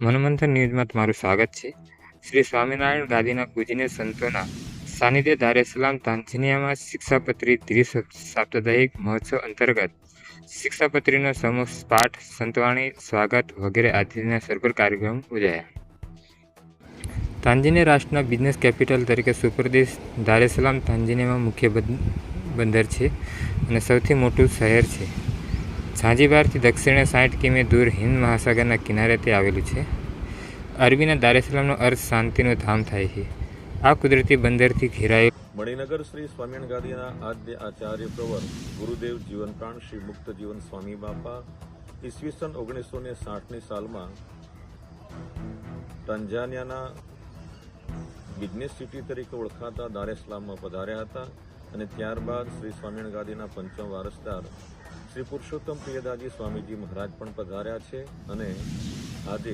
મનોમંથન ન્યૂઝમાં તમારું સ્વાગત છે. શ્રી સ્વામિનારાયણ ગાદીના પૂજનીય સંતોના સાનિધ્ય ધારેસલામ તાંજનિયામાં શિક્ષાપત્રી ત્રીસ સાપ્તાહિક મહોત્સવ અંતર્ગત શિક્ષાપત્રીનો સમૂહ પાઠ, સંતવાણી, સ્વાગત વગેરે આદિના સરભર કાર્યક્રમ યોજાયા તાંઝાનિયા રાષ્ટ્રના બિઝનેસ કેપિટલ તરીકે સુપ્રદેશ દારેસલામ તાંઝાનિયામાં મુખ્ય બંદર છે અને સૌથી મોટું શહેર છે. ઝાંઝીબારથી દક્ષિણે સાઠ કિમી દૂર હિન્દ મહાસાગરના કિનારે તે આવેલું છે. અરબીના દારેસલામનો અર્થ શાંતિનું ધામ થાય છે. આ કુદરતી બંદરથી ઘેરાયેલ મણિનગર શ્રી સ્વામિનારાયણ ગાદીના આદ્ય આચાર્ય પ્રવર ગુરુદેવ જીવનપ્રાણ શ્રી મુક્ત જીવન સ્વામી બાપા ઈસવીસન ઓગણીસો ને સાઠની સાલમાં તંજાનિયાના બિઝનેસ સિટી તરીકે ઓળખાતા દારેસલામમાં પધાર્યા હતા અને ત્યારબાદ શ્રી સ્વામિનારાયણ ગાદીના પંચમ વારસદાર શ્રી પુરુષોત્તમ પ્રિયદાજી સ્વામીજી મહારાજ પણ પધાર્યા છે અને આજે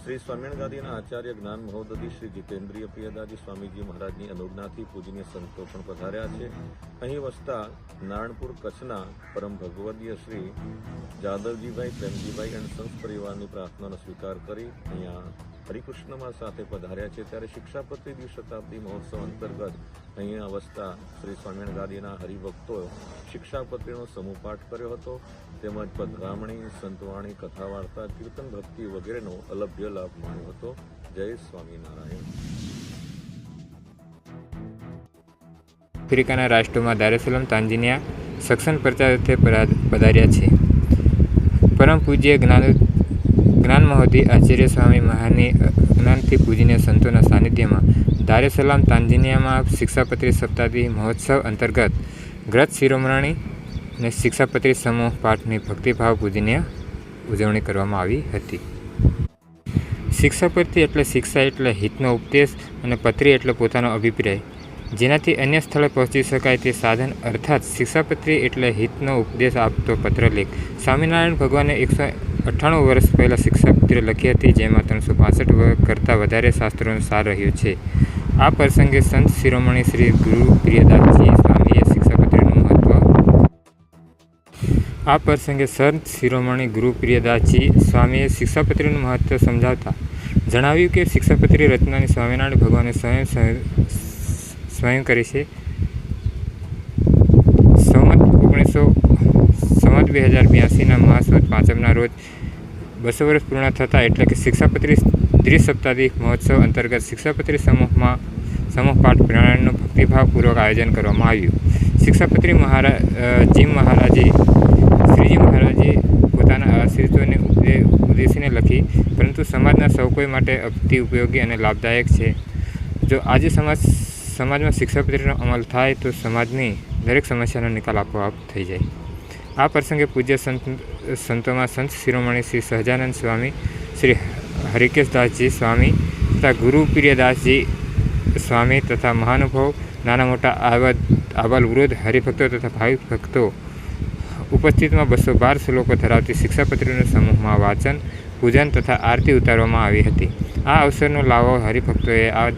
શ્રી સ્વામિનારાયણ ગાદીના આચાર્ય જ્ઞાન મહોદધી શ્રી જીતેન્દ્રિય પ્રિયદાજી સ્વામીજી મહારાજની અનુજ્ઞાથી પૂજનીય સંતો પણ પધાર્યા છે. અહીં વસતા નારણપુર કચ્છના પરમ ભગવદીય શ્રી જાદવજીભાઈ પ્રેમજીભાઈ અને સંત પરિવારની પ્રાર્થનાનો સ્વીકાર કરી અહીંયા હરિકૃષ્ણમાં સાથે પધાર્યા છે, ત્યારે શિક્ષાપત્રી દ્વિશતાબ્દી મહોત્સવ અંતર્ગત અહીંયા વસતા શ્રી સ્વામિનારાયણ ગાદીના હરિભક્તોએ શિક્ષાપત્રીનો સમૂહ પાઠ કર્યો હતો. તેમજ પધરામણી, સંતવાણી કથા વાર્તા કીર્તન ભક્તિ વગેરેનો અલભ્ય લાભ માણ્યો હતો. જય સ્વામિનારાયણ. આફ્રિકાના રાષ્ટ્રોમાં દારેસલમ તાંઝાનિયા સક્ષમ પ્રચારાર્થે પરા- પધાર્યા છે. પરમ પૂજ્ય જ્ઞાન જ્ઞાન મહોદી આચાર્ય સ્વામી મહાની જ્ઞાનથી પૂજીને સંતોના સાનિધ્યમાં દારેસલામ તાંઝાનિયામાં શિક્ષાપત્રી સપ્તાહી મહોત્સવ અંતર્ગત ગ્રત શિરોમણી અને શિક્ષાપત્રી સમૂહ પાઠની ભક્તિભાવ પૂજીને ઉજવણી કરવામાં આવી હતી. શિક્ષાપત્રી એટલે શિક્ષા એટલે હિતનો ઉપદેશ અને પત્રી એટલે પોતાનો અભિપ્રાય. જેનાથી અન્ય સ્થળે પહોંચી શકાય તે સાધન, અર્થાત શિક્ષાપત્રી એટલે હિતનો ઉપદેશ આપતો પત્રલેખ સ્વામિનારાયણ ભગવાને એકસો અઠ્ઠાણું વર્ષ પહેલાં શિક્ષાપત્રી લખી હતી, જેમાં ત્રણસો પાસઠ કરતાં વધારે શાસ્ત્રોનો સાર રહ્યો છે. આ પ્રસંગે સંત શિરોમણી શ્રી ગુરુ પ્રિયદાસજી સ્વામીએ શિક્ષાપત્રીનું મહત્વ આ પ્રસંગે સંત શિરોમણી ગુરુ પ્રિયદાસજી સ્વામીએ શિક્ષાપત્રીનું મહત્વ સમજાવતા જણાવ્યું કે શિક્ષાપત્રી રચનાની સ્વામિનારાયણ ભગવાને સ્વયં સ્વ- સ્વયં કરી છે. સંમત ઓગણીસો સંમત બે હજાર બ્યાસીના મહાસુદ પાંચમના રોજ બસો વર્ષ પૂર્ણ થતાં એટલે કે શિક્ષાપત્રી ત્રિસપ્તાહિક મહોત્સવ અંતર્ગત શિક્ષાપત્રી સમૂહમાં સમૂહ પાઠ પ્રણાલીનું ભક્તિભાવપૂર્વક આયોજન કરવામાં આવ્યું. શિક્ષાપત્રી મહારાજ જીમ મહારાજે, શ્રીજી મહારાજે પોતાના આશ્રિતોને ઉદ્દેશીને લખી, પરંતુ સમાજના સૌ કોઈ માટે અતિ ઉપયોગી અને લાભદાયક છે. જો આજે સમાજ સમાજમાં શિક્ષાપત્રીનો અમલ થાય તો સમાજની દરેક સમસ્યાનો નિકાલ આપોઆપ થઈ જાય. આ પ્રસંગે પૂજ્ય સંત, સંતોમાં સંત શિરોમણી શ્રી સહજાનંદ સ્વામી, શ્રી હરિકેશદાસજી સ્વામી તથા ગુરુ પ્રિયદાસજી સ્વામી તથા મહાનુભાવ, નાના મોટા આવદ આબાલ વૃદ્ધ, હરિભક્તો તથા ભાવિક ભક્તો ઉપસ્થિતમાં બસો બાર શ્લોકો ધરાવતી શિક્ષાપત્રીનું સમૂહમાં વાંચન, પૂજન તથા આરતી ઉતારવામાં આવી હતી. આ અવસરનો લાવો હરિભક્તોએ આ